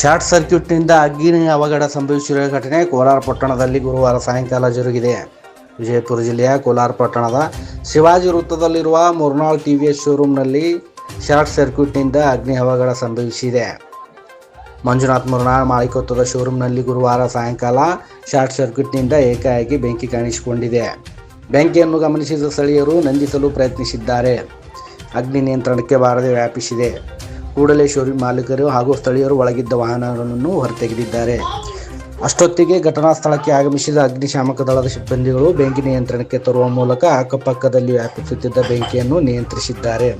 Short ಸರ್ಕ್ಯೂಟ್ನಿಂದ ಅಗ್ನಿ ಅವಘಡ ಸಂಭವಿಸಿರುವ ಘಟನೆ ಕೋಲಾರ ಪಟ್ಟಣದಲ್ಲಿ ಗುರುವಾರ ಸಾಯಂಕಾಲ ಜರುಗಿದೆ. ವಿಜಯಪುರ ಜಿಲ್ಲೆಯ ಕೋಲಾರ ಪಟ್ಟಣದ ಶಿವಾಜಿ ವೃತ್ತದಲ್ಲಿರುವ ಮುರ್ನಾಳ್ ಟಿ ವಿ ಎಸ್ ಶೋರೂಮ್ನಲ್ಲಿ ಶಾರ್ಟ್ ಸರ್ಕ್ಯೂಟ್ನಿಂದ ಅಗ್ನಿ ಅವಘಡ ಸಂಭವಿಸಿದೆ. ಮಂಜುನಾಥ್ ಮುರ್ನಾಳ್ ಮಾಲೀಕತ್ವದ ಶೋರೂಮ್ನಲ್ಲಿ ಗುರುವಾರ ಸಾಯಂಕಾಲ ಶಾರ್ಟ್ ಸರ್ಕ್ಯೂಟ್ನಿಂದ ಏಕಾಏಕಿ ಬೆಂಕಿ ಕಾಣಿಸಿಕೊಂಡಿದೆ. ಬೆಂಕಿಯನ್ನು ಗಮನಿಸಿದ ಸ್ಥಳೀಯರು ನಂದಿಸಲು ಪ್ರಯತ್ನಿಸಿದ್ದಾರೆ. ಅಗ್ನಿ ನಿಯಂತ್ರಣಕ್ಕೆ ಬಾರದೆ ವ್ಯಾಪಿಸಿದೆ. ಕೂಡಲೇ ಶೋರೂಮ್ ಮಾಲೀಕರು ಹಾಗೂ ಸ್ಥಳೀಯರು ಒಳಗಿದ್ದ ವಾಹನಗಳನ್ನು ಹೊರತೆಗೆದಿದ್ದಾರೆ. ಅಷ್ಟೊತ್ತಿಗೆ ಘಟನಾ ಸ್ಥಳಕ್ಕೆ ಆಗಮಿಸಿದ ಅಗ್ನಿಶಾಮಕ ದಳದ ಸಿಬ್ಬಂದಿಗಳು ಬೆಂಕಿ ನಿಯಂತ್ರಣಕ್ಕೆ ತರುವ ಮೂಲಕ ಅಕ್ಕಪಕ್ಕದಲ್ಲಿ ವ್ಯಾಪಿಸುತ್ತಿದ್ದ ಬೆಂಕಿಯನ್ನು ನಿಯಂತ್ರಿಸಿದ್ದಾರೆ.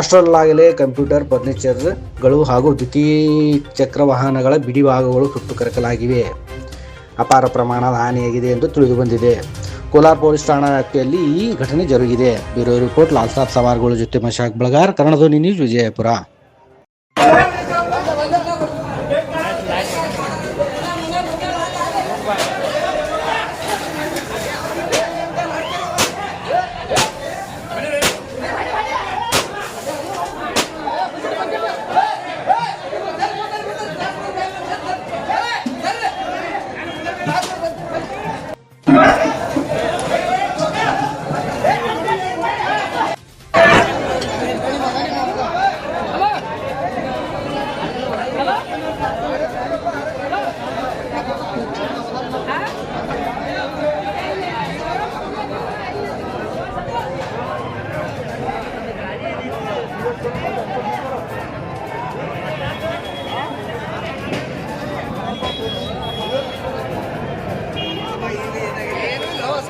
ಅಷ್ಟರಲ್ಲಾಗಲೇ ಕಂಪ್ಯೂಟರ್, ಫರ್ನಿಚರ್ಗಳು ಹಾಗೂ ದ್ವಿತೀಚಕ್ರ ವಾಹನಗಳ ಬಿಡಿ ಭಾಗಗಳು ಸುಟ್ಟು ಕರಕಲಾಗಿವೆ. ಅಪಾರ ಪ್ರಮಾಣದ ಹಾನಿಯಾಗಿದೆ ಎಂದು ತಿಳಿದುಬಂದಿದೆ. ಕೋಲಾರ ಪೊಲೀಸ್ ಠಾಣಾ ವ್ಯಾಪ್ತಿಯಲ್ಲಿ ಈ ಘಟನೆ ಜರುಗಿದೆ. ಬ್ಯೂರೋ ರಿಪೋರ್ಟ್ ಲಾಲ್ ಸಾಬ್ ಸವಾರ್ಗಳು ಜೊತೆ ಮಶಾಕ್ ಬಳಗಾರ್, ಕನ್ನಡಧ್ವನಿ ನ್ಯೂಸ್ ವಿಜಯಪುರ.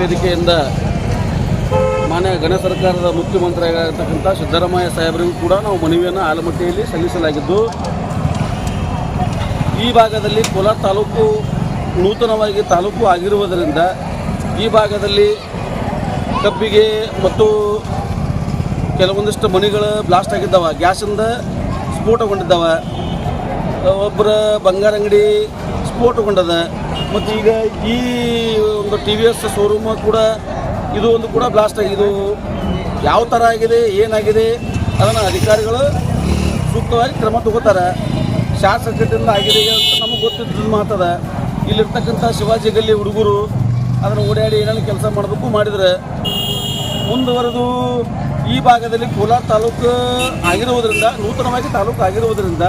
ವೇದಿಕೆಯಿಂದ ಮಾನ್ಯ ಗಣ ಸರ್ಕಾರದ ಮುಖ್ಯಮಂತ್ರಿಯಾಗಿರ್ತಕ್ಕಂಥ ಸಿದ್ದರಾಮಯ್ಯ ಸಾಹೇಬರಿಗೂ ಕೂಡ ನಾವು ಮನವಿಯನ್ನು ಆಲಮಟ್ಟಿಯಲ್ಲಿ ಸಲ್ಲಿಸಲಾಗಿದ್ದು, ಈ ಭಾಗದಲ್ಲಿ ಕೋಲಾರ ತಾಲೂಕು ನೂತನವಾಗಿ ತಾಲೂಕು ಆಗಿರುವುದರಿಂದ ಈ ಭಾಗದಲ್ಲಿ ಕಬ್ಬಿಗೆ ಮತ್ತು ಕೆಲವೊಂದಿಷ್ಟು ಮನೆಗಳು ಬ್ಲಾಸ್ಟ್ ಆಗಿದ್ದಾವೆ, ಗ್ಯಾಸಿಂದ ಸ್ಫೋಟಗೊಂಡಿದ್ದಾವೆ ಒಬ್ಬರ ಬಂಗಾರ ಅಂಗಡಿ ಸ್ಫೋಟಗೊಂಡದ ಮತ್ತು ಈಗ ಈ ಒಂದು ಟಿ ವಿ ಎಸ್ ಶೋರೂಮ್ ಕೂಡ ಇದು ಒಂದು ಕೂಡ ಬ್ಲಾಸ್ಟ್ ಇದು ಯಾವ ಥರ ಆಗಿದೆ, ಏನಾಗಿದೆ ಅದನ್ನು ಅಧಿಕಾರಿಗಳು ಸೂಕ್ತವಾಗಿ ಕ್ರಮ ತಗೋತಾರೆ. ಶಾಸಕದಿಂದ ಆಗಿದೆ ಅಂತ ನಮಗೆ ಗೊತ್ತಿದ್ದ ಮಾತದ, ಇಲ್ಲಿರ್ತಕ್ಕಂಥ ಶಿವಾಜಿ ಗಲ್ಲಿ ಹುಡುಗರು ಅದನ್ನು ಓಡಾಡಿ ಏನೇನು ಕೆಲಸ ಮಾಡಬೇಕು ಮಾಡಿದರೆ, ಮುಂದುವರೆದು ಈ ಭಾಗದಲ್ಲಿ ಕೋಲಾರ ತಾಲೂಕು ಆಗಿರುವುದರಿಂದ ನೂತನವಾಗಿ ತಾಲೂಕು ಆಗಿರುವುದರಿಂದ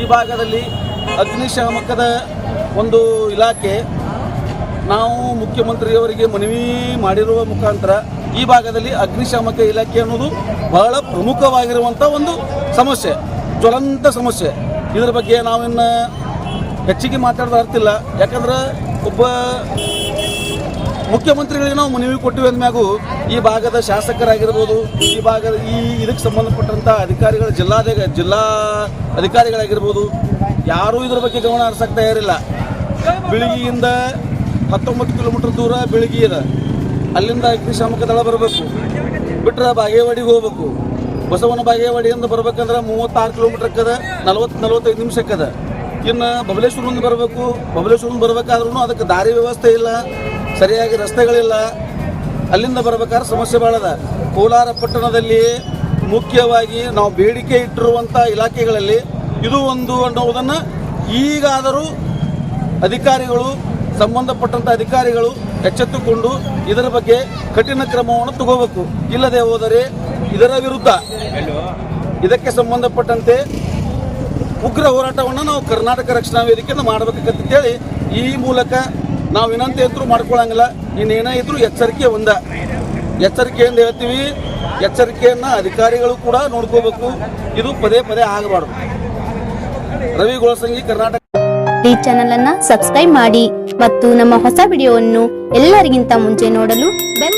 ಈ ಭಾಗದಲ್ಲಿ ಅಗ್ನಿಶಾಮಕದ ಒಂದು ಇಲಾಖೆ ನಾವು ಮುಖ್ಯಮಂತ್ರಿಯವರಿಗೆ ಮನವಿ ಮಾಡಿರುವ ಮುಖಾಂತರ ಈ ಭಾಗದಲ್ಲಿ ಅಗ್ನಿಶಾಮಕ ಇಲಾಖೆ ಅನ್ನೋದು ಬಹಳ ಪ್ರಮುಖವಾಗಿರುವಂಥ ಒಂದು ಸಮಸ್ಯೆ, ಜ್ವಲಂತ ಸಮಸ್ಯೆ. ಇದರ ಬಗ್ಗೆ ನಾವಿನ್ನು ಹೆಚ್ಚಿಗೆ ಮಾತಾಡೋದು ಅರ್ಥಿಲ್ಲ ಯಾಕಂದ್ರೆ ಒಬ್ಬ ಮುಖ್ಯಮಂತ್ರಿಗಳಿಗೆ ನಾವು ಮನವಿ ಕೊಟ್ಟಿವಿ ಅಂದ್ಮ್ಯಾಗು ಈ ಭಾಗದ ಶಾಸಕರಾಗಿರ್ಬೋದು, ಈ ಭಾಗದ ಈ ಇದಕ್ಕೆ ಸಂಬಂಧಪಟ್ಟಂಥ ಅಧಿಕಾರಿಗಳ ಜಿಲ್ಲಾಧ ಜಿಲ್ಲಾ ಅಧಿಕಾರಿಗಳಾಗಿರ್ಬೋದು, ಯಾರೂ ಇದ್ರ ಬಗ್ಗೆ ಗಮನ ಹರಿಸಕ್ಕೆ ತಯಾರಿಲ್ಲ. ಬೆಳಗ್ಗೆಯಿಂದ ಹತ್ತೊಂಬತ್ತು ಕಿಲೋಮೀಟರ್ ದೂರ ಬೆಳಗ್ಗೆ ಇದೆ. ಅಲ್ಲಿಂದ ಅಗ್ನಿಶಾಮಕ ದಳ ಬರಬೇಕು. ಬಿಟ್ರೆ ಬಾಗೇವಾಡಿಗೆ ಹೋಗ್ಬೇಕು. ಬಸವನ ಬಾಗೇವಾಡಿಯಿಂದ ಬರಬೇಕಂದ್ರೆ ಮೂವತ್ತಾರು ಕಿಲೋಮೀಟರ್ ಅಕ್ಕದ, ನಲ್ವತ್ತು, ನಲ್ವತ್ತೈದು ನಿಮಿಷಕ್ಕದ ಇನ್ನು ಬಬಲೇಶ್ವರದಿಂದ ಬರಬೇಕು. ಬಬಲೇಶ್ವರದಿಂದ ಬರಬೇಕಾದ್ರೂ ಅದಕ್ಕೆ ದಾರಿ ವ್ಯವಸ್ಥೆ ಇಲ್ಲ. ಸರಿಯಾಗಿ ರಸ್ತೆಗಳಿಲ್ಲ. ಅಲ್ಲಿಂದ ಬರ್ಬೇಕಾದ್ರೆ ಸಮಸ್ಯೆ ಭಾಳ ಅದ. ಕೋಲಾರ ಪಟ್ಟಣದಲ್ಲಿ ಮುಖ್ಯವಾಗಿ ನಾವು ಬೇಡಿಕೆ ಇಟ್ಟಿರುವಂಥ ಇಲಾಖೆಗಳಲ್ಲಿ ಇದು ಒಂದು ಅನ್ನೋದನ್ನು ಈಗಾದರೂ ಅಧಿಕಾರಿಗಳು ಸಂಬಂಧಪಟ್ಟಂಥ ಅಧಿಕಾರಿಗಳು ಎಚ್ಚೆತ್ತುಕೊಂಡು ಇದರ ಬಗ್ಗೆ ಕಠಿಣ ಕ್ರಮವನ್ನು ತಗೋಬೇಕು. ಇಲ್ಲದೆ ಹೋದರೆ ಇದರ ವಿರುದ್ಧ ಇದಕ್ಕೆ ಸಂಬಂಧಪಟ್ಟಂತೆ ಉಗ್ರ ಹೋರಾಟವನ್ನು ನಾವು ಕರ್ನಾಟಕ ರಕ್ಷಣಾ ವೇದಿಕೆಯನ್ನು ಮಾಡಬೇಕಂತೇಳಿ ಈ ಮೂಲಕ ನಾವು ವಿನಂತಿ ಇದ್ರೂ ಮಾಡ್ಕೊಳ್ಳಂಗಿಲ್ಲ ಇನ್ನೇನೇ ಇದ್ರೂ ಎಚ್ಚರಿಕೆ ಒಂದ. ಎಚ್ಚರಿಕೆಯಿಂದ ಹೇಳ್ತೀವಿ. ಎಚ್ಚರಿಕೆಯನ್ನ ಅಧಿಕಾರಿಗಳು ಕೂಡ ನೋಡ್ಕೋಬೇಕು. ಇದು ಪದೇ ಪದೇ ಆಗಬಾರ್ದು. ರವಿ ಗೋಳಸಂಗಿ, ಕರ್ನಾಟಕ. ಈ ಚಾನೆಲ್ ಅನ್ನ ಸಬ್ಸ್ಕ್ರೈಬ್ ಮಾಡಿ ಮತ್ತು ನಮ್ಮ ಹೊಸ ವಿಡಿಯೋವನ್ನು ಎಲ್ಲರಿಗಿಂತ ಮುಂಚೆ ನೋಡಲು ಬೆಲ್